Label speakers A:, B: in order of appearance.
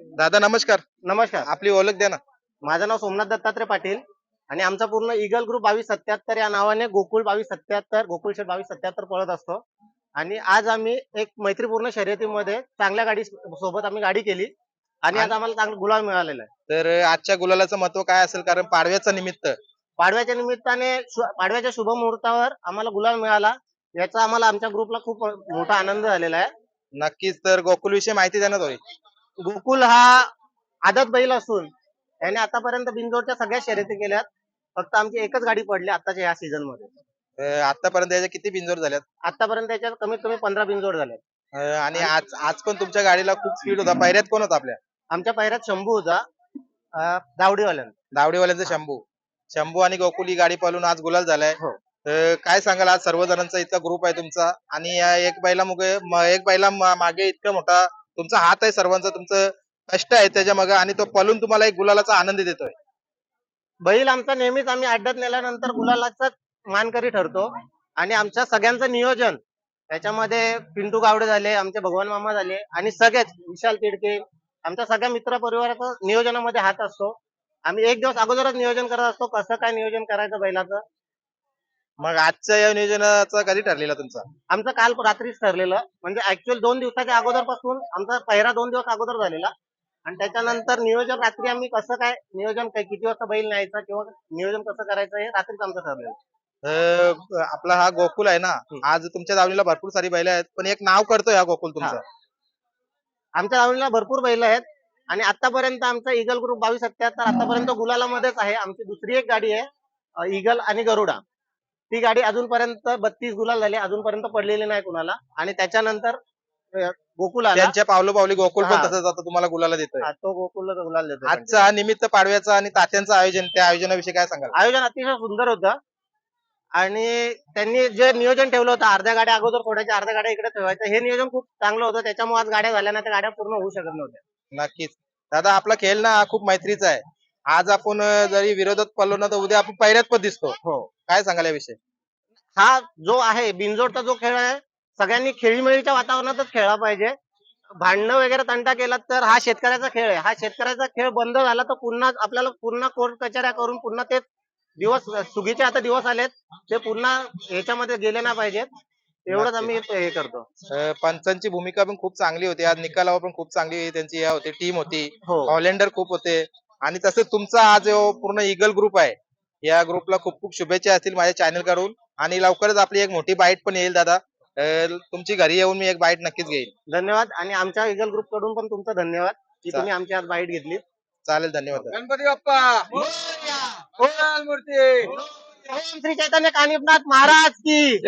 A: दादा नमस्कार.
B: नमस्कार.
A: आपली ओळख द्या ना.
B: माझं नाव सोमनाथ दत्तात्रय पाटील आणि आमचा पूर्ण इगल ग्रुप बावीस सत्याहत्तर या नावाने गोकुळ बावीस सत्याहत्तर गोकुळ शेठ बावीस सत्याहत्तर पळत असतो. आणि आज आम्ही एक मैत्रीपूर्ण शर्यतीमध्ये चांगल्या गाडी सोबत आम्ही गाडी केली आणि आज आम्हाला चांगला गुलाब मिळालेला आहे.
A: तर आजच्या गुलालाचं महत्त्व काय असेल? कारण पाडव्याचं निमित्त.
B: पाडव्याच्या निमित्ताने पाडव्याच्या शुभ मुहूर्तावर आम्हाला गुलाब मिळाला. याचा आम्हाला आमच्या ग्रुपला खूप मोठा आनंद झालेला आहे.
A: नक्कीच. तर गोकुल विषयी माहिती ना थोडी.
B: गोकुल हा आदत बैल असून त्याने आतापर्यंत बिनजोडच्या सगळ्या शर्यती केल्यात. फक्त आमची एकच गाडी पडली आताच्या या सीझनमध्ये.
A: अं, आतापर्यंत याच्या किती बिंजोर झाल्यात
B: आतापर्यंत त्याच्यात कमीत कमी पंधरा बिनजोड झाले
A: अं, आणि आज आज पण तुमच्या गाडीला खूप स्पीड होता. पायऱ्यात कोण होता आपल्या?
B: आमच्या पहिऱ्यात शंभू होता. अं, दावडीवाल्यांना
A: दावडीवाल्यांचा शंभू. शंभू आणि गोकुल ही गाडी पालून आज गुलाल झालाय.
B: हो.
A: काय सांगाल? आज सर्वजणांचा इतका ग्रुप आहे तुमचा. आणि या एक बैला मुगे म- एक बैला मा- मागे इतका मोठा तुमचा हात आहे सर्वांचा तुमचं कष्ट आहे त्याच्या मग आणि तो पलून तुम्हाला एक गुलालाचा आनंद देतोय.
B: बैल आमचा नेहमीच आम्ही अड्ड्यात नेल्यानंतर गुलालाचा मानकरी ठरतो. आणि आमच्या सगळ्यांचं नियोजन त्याच्यामध्ये पिंटू गावडे झाले आमचे भगवान मामा झाले आणि सगळेच विशाल तिडके आमच्या सगळ्या मित्र परिवाराचं नियोजनामध्ये हात असतो. आम्ही एक दिवस अगोदरच नियोजन करत असतो कसं काय नियोजन करायचं बैलाचं.
A: मग आजच्या या नियोजनाचा कधी ठरलेला तुमचा?
B: आमचं काल रात्रीच ठरलेलं. म्हणजे ऍक्च्युअल दोन दिवसाच्या अगोदरपासून आमचा पहिरा दोन दिवस अगोदर झालेला. आणि त्याच्यानंतर नियोजन रात्री आम्ही कसं काय नियोजन काय किती वाजता बैल न्यायचा किंवा नियोजन कसं करायचं हे रात्रीच आमचं ठरलेलं.
A: अं, आपला हा गोकुल आहे ना आज तुमच्या दावणीला भरपूर सारी बैल आहेत पण एक नाव करतोय हा गोकुल तुमचं.
B: आमच्या दावणीला भरपूर बैल आहेत. आणि आतापर्यंत आमचा इगल ग्रुप बावीस सत्याहत्तर आतापर्यंत गुलालामध्येच आहे. आमची दुसरी एक गाडी आहे अ, इगल आणि गरुडा. ती गाडी अजूनपर्यंत बत्तीस गुलाल झाले अजूनपर्यंत पडलेली नाही कुणाला. आणि त्याच्यानंतर गोकुल आला
A: त्यांच्या पावलो पावली गोकुल पण
B: हा.
A: तसंच आता तुम्हाला गुलाला देतोय.
B: हा, तो गोकुलला गुलाल देतो
A: आजचं हा निमित्त पाडव्याचं आणि तात्यांचं आयोजन त्या आयोजनाविषयी काय सांगाल?
B: आयोजन अतिशय सुंदर होतं. आणि त्यांनी जे नियोजन ठेवलं होतं अर्ध्या गाड्या अगोदर सोडायच्या अर्ध्या गाड्या इकडे ठेवायच्या हे नियोजन खूप चांगलं होतं. त्याच्यामुळे आज गाड्या झाल्या ना त्या गाड्या पूर्ण होऊ शकत नव्हत्या.
A: नक्कीच. दादा आपला खेळ ना हा खूप मैत्रीचा आहे. आज आपण जरी विरोधात पडलो ना तर उद्या आपण पहिल्यात पण दिसतो.
B: हो.
A: काय सांगाल याविषयी?
B: हा जो आहे बिनजोडचा जो खेळ आहे सगळ्यांनी खेळीमेळीच्या वातावरणातच खेळला पाहिजे. भांडणं वगैरे तंटा केला तर हा शेतकऱ्याचा खेळ आहे. हा शेतकऱ्याचा खेळ बंद झाला तर पुन्हा आपल्याला पुन्हा कोर्ट कचऱ्या करून पुन्हा ते दिवस सुगीचे आता दिवस आलेत. ते पुन्हा ह्याच्यामध्ये गेले नाही पाहिजेत. एवढंच आम्ही हे करतो.
A: पंचांची भूमिका पण खूप चांगली होती. आज निकालावर पण खूप चांगली त्यांची या होती. टीम होती.
B: हो.
A: हॉलेंडर खूप होते. आणि तसंच तुमचा हा जो पूर्ण इगल ग्रुप आहे या ग्रुपला खूप खूप शुभेच्छा असतील माझ्या चॅनलकडून आणि लवकरच आपली एक मोठी बाईट पण येईल दादा. अं, तुमची घरी येऊन मी एक बाईट नक्कीच घेईल
B: धन्यवाद. आणि आमच्या इगल ग्रुपकडून पण तुमचा धन्यवाद की तुम्ही आमची आज बाईट घेतली.
A: चालेल धन्यवाद दादा.
C: गणपती बाप्पा! मूर्ती!
B: ओम श्री चैतन्य कानिपनाथ महाराज की!